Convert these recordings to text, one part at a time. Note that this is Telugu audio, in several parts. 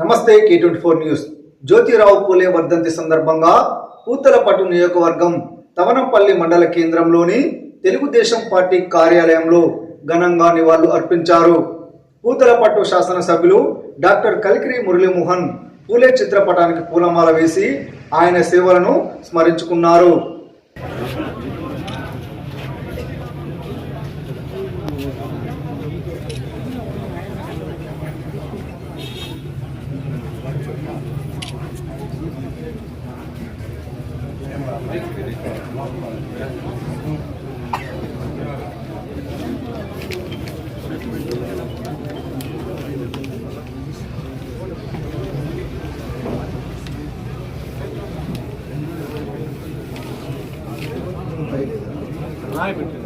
నమస్తే K twenty four news. Jyotirao Phule వర్ధంతి సందర్భంగా పూతలపట్టు నియోజకవర్గం తవనంపల్లి మండల కేంద్రంలోని తెలుగుదేశం పార్టీ కార్యాలయంలో ఘనంగా నివాళులు అర్పించారు. పూతలపట్టు శాసనసభ్యులు డాక్టర్ కలికిరి మురళీమోహన్ పూలే చిత్రపటానికి పూలమాల వేసి ఆయన సేవలను స్మరించుకున్నారు. private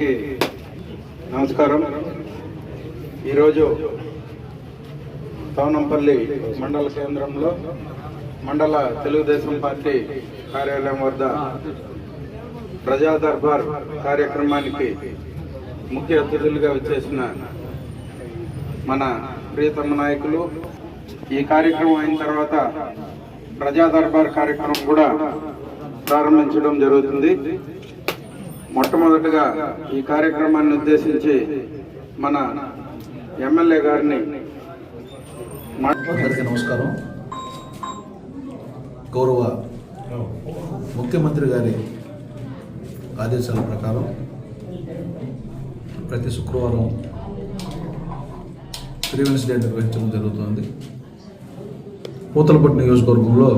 అందరికీ నమస్కారం. ఈరోజు తవనంపల్లి మండల కేంద్రంలో మండల తెలుగుదేశం పార్టీ కార్యాలయం వద్ద ప్రజా దర్బార్ కార్యక్రమానికి ముఖ్య అతిథులుగా వచ్చేసిన మన ప్రియతమ నాయకులు. ఈ కార్యక్రమం అయిన తర్వాత ప్రజా దర్బార్ కార్యక్రమం కూడా ప్రారంభించడం జరుగుతుంది. మొట్టమొదటగా ఈ కార్యక్రమాన్ని ఉద్దేశించి మన ఎమ్మెల్యే గారిని అందరికీ నమస్కారం. గౌరవ ముఖ్యమంత్రి గారి ఆదేశాల ప్రకారం ప్రతి శుక్రవారం గ్రీవెన్స్ డే నిర్వహించడం జరుగుతుంది. పూతలపట్టు నియోజకవర్గంలో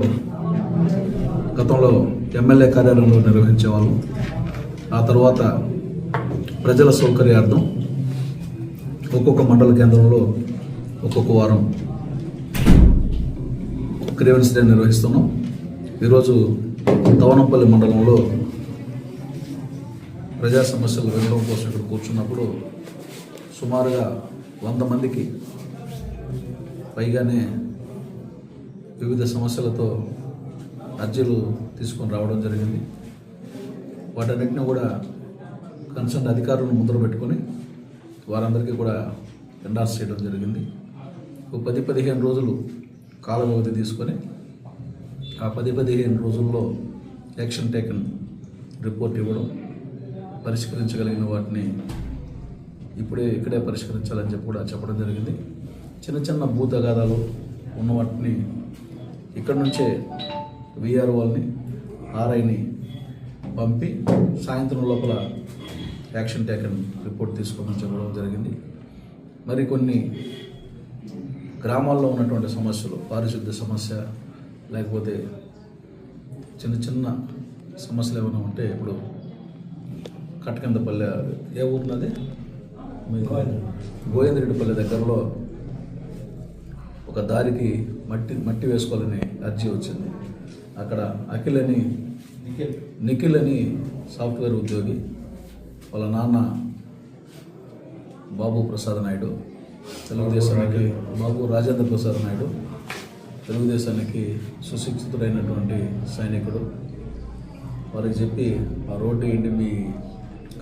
గతంలో ఎమ్మెల్యే కార్యాలయంలో నిర్వహించేవాళ్ళం. ఆ తర్వాత ప్రజల సౌకర్యార్థం ఒక్కొక్క మండల కేంద్రంలో ఒక్కొక్క వారం గ్రీవెన్స్ డే నిర్వహిస్తున్నాం. ఈరోజు తవనంపల్లి మండలంలో ప్రజా సమస్యలు వినడం కోసం ఇక్కడ కూర్చున్నప్పుడు సుమారుగా వంద మందికి పైగానే వివిధ సమస్యలతో అర్జీలు తీసుకొని రావడం జరిగింది. వాటన్నిటిని కూడా కన్సర్న్ అధికారులను ముందర పెట్టుకొని వారందరికీ కూడా ఎండార్స్ చేయడం జరిగింది. ఒక పది పదిహేను రోజులు కాల వ్యవధి తీసుకొని ఆ పది పదిహేను రోజుల్లో యాక్షన్ టేకన్ రిపోర్ట్ ఇవ్వడం పరిష్కరించగలిగిన వాటిని ఇప్పుడే ఇక్కడే పరిష్కరించాలని చెప్పి కూడా చెప్పడం జరిగింది. చిన్న చిన్న భూతగాదాలు ఉన్న వాటిని ఇక్కడ నుంచే విఆర్ వాళ్ళని ఆర్ఐని పంపి సాయంత్రం లోపల యాక్షన్ టేకన్ రిపోర్ట్ తీసుకోమని చెప్పడం జరిగింది. మరి కొన్ని గ్రామాల్లో ఉన్నటువంటి సమస్యలు పారిశుద్ధ్య సమస్య లేకపోతే చిన్న చిన్న సమస్యలు ఏమైనా ఉంటే ఇప్పుడు కట్టకిందపల్లె ఏ ఊరున్నది గోవిందరెడ్డిపల్లె దగ్గరలో ఒక దారికి మట్టి మట్టి వేసుకోవాలని అర్జీ వచ్చింది. అక్కడ అఖిల్ అని నిఖిల్. అని సాఫ్ట్వేర్ ఉద్యోగి. వాళ్ళ నాన్న బాబు ప్రసాద్ నాయుడు. తెలుగుదేశానికి బాబు రాజేంద్ర ప్రసాద్ నాయుడు. తెలుగుదేశానికి సుశిక్షితుడైనటువంటి సైనికుడు. వారికి చెప్పి ఆ రోడ్డు ఏంటి మీ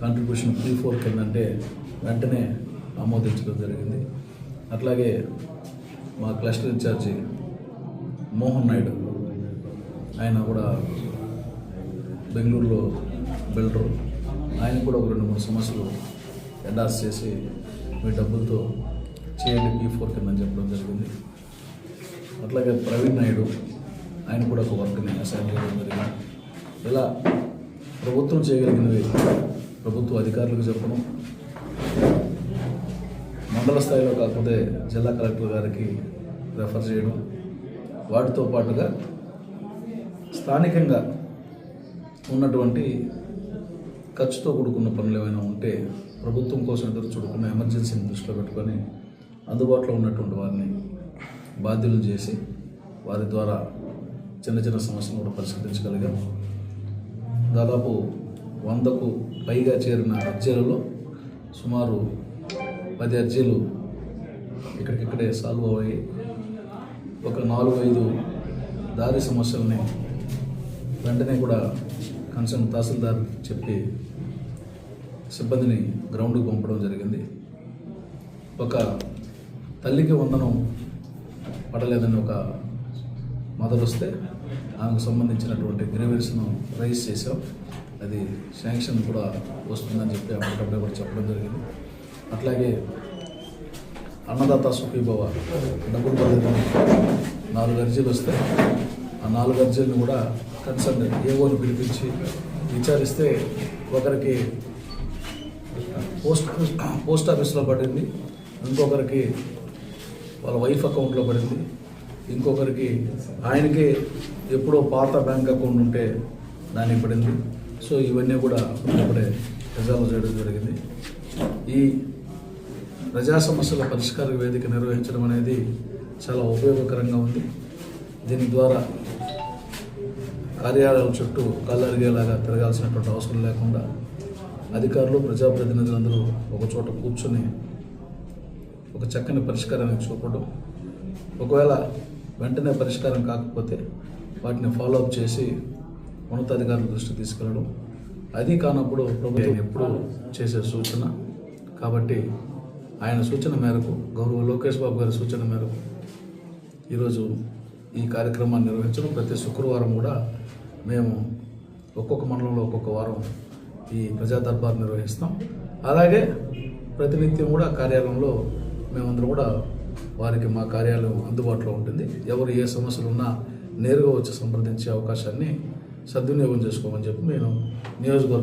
కాంట్రిబ్యూషన్ ప్రీ ఫోర్ కిందంటే వెంటనే ఆమోదించడం జరిగింది. అట్లాగే మా క్లస్టర్ ఇన్ఛార్జి మోహన్ నాయుడు ఆయన కూడా బెంగళూరులో బిల్డరు. ఆయన కూడా ఒక రెండు మూడు సమస్యలు ఎండార్స్ చేసి మీ డబ్బులతో చేయండి పీ ఫోర్ కింద చెప్పడం జరిగింది. అట్లాగే ప్రవీణ్ నాయుడు ఆయన కూడా ఒక వర్క్ని అసైన్ చేయడం జరిగింది. ఇలా ప్రభుత్వం చేయగలిగినవి ప్రభుత్వ అధికారులకు చెప్పడం. మండల స్థాయిలో కాకపోతే జిల్లా కలెక్టర్ గారికి రెఫర్ చేయడం. వాటితో పాటుగా స్థానికంగా ఉన్నటువంటి ఖర్చుతో కూడుకున్న పనులు ఏమైనా ఉంటే ప్రభుత్వం కోసం ఎదురు చూడుకున్న ఎమర్జెన్సీని దృష్టిలో పెట్టుకొని అందుబాటులో ఉన్నటువంటి వారిని బాధ్యులు చేసి వారి ద్వారా చిన్న చిన్న సమస్యలను కూడా పరిష్కరించగలిగాం. దాదాపు వందకు పైగా చేరిన అర్జీలలో సుమారు పది అర్జీలు ఇక్కడికిక్కడే సాల్వ్ అయ్యాయి. ఒక నాలుగు ఐదు దారి సమస్యల్ని వెంటనే కూడా కన్సర్న్ తహసీల్దార్ చెప్పి సిబ్బందిని గ్రౌండ్కి పంపడం జరిగింది. ఒక తల్లికి వందనం పడలేదని ఒక మదర్ వస్తే ఆమెకు సంబంధించినటువంటి గ్రీవెన్స్ను రైజ్ చేసాం అది శాంక్షన్ కూడా వస్తుందని చెప్పి అప్పటికప్పుడే కూడా చెప్పడం జరిగింది. అట్లాగే అన్నదాత సుఖీభవ డబ్బులు పడలేదని నాలుగు అర్జీలు వస్తే ఆ నాలుగు అర్జీలను కూడా కన్సర్న్ ఏవోని పిలిపించి విచారిస్తే ఒకరికి పోస్ట్ పోస్ట్ ఆఫీస్లో పడింది ఇంకొకరికి వాళ్ళ వైఫ్ అకౌంట్లో పడింది ఇంకొకరికి ఆయనకి ఎప్పుడో పాత బ్యాంక్ అకౌంట్ ఉంటే దానికి పడింది. సో ఇవన్నీ కూడా అప్పుడే రిజాల్వ్ చేయడం జరిగింది. ఈ ప్రజా సమస్యల పరిష్కార వేదిక నిర్వహించడం అనేది చాలా ఉపయోగకరంగా ఉంది. దీని ద్వారా కార్యాలయాల చుట్టూ కళ్ళరిగేలాగా తిరగాల్సినటువంటి అవసరం లేకుండా అధికారులు ప్రజాప్రతినిధులందరూ ఒక చోట కూర్చొని ఒక చక్కని పరిష్కారాన్ని చూపడం ఒకవేళ వెంటనే పరిష్కారం కాకపోతే వాటిని ఫాలో అప్ చేసి ఉన్నతాధికారుల దృష్టికి తీసుకెళ్ళడం అది కానప్పుడు ప్రభుత్వం ఎప్పుడు చేసే సూచన. కాబట్టి ఆయన సూచన మేరకు గౌరవ లోకేష్ బాబు గారి సూచన మేరకు ఈరోజు ఈ కార్యక్రమాన్ని నిర్వహించడం. ప్రతి శుక్రవారం కూడా మేము ఒక్కొక్క మండలంలో ఒక్కొక్క వారం ఈ ప్రజా దర్బార్ నిర్వహిస్తాం. అలాగే ప్రతినిత్యం కూడా కార్యాలయంలో మేమందరం కూడా వారికి మా కార్యాలయం అందుబాటులో ఉంటుంది. ఎవరు ఏ సమస్యలు ఉన్నా నేరుగా వచ్చి సంప్రదించే అవకాశాన్ని సద్వినియోగం చేసుకోమని చెప్పి నేను నియోజకవర్గ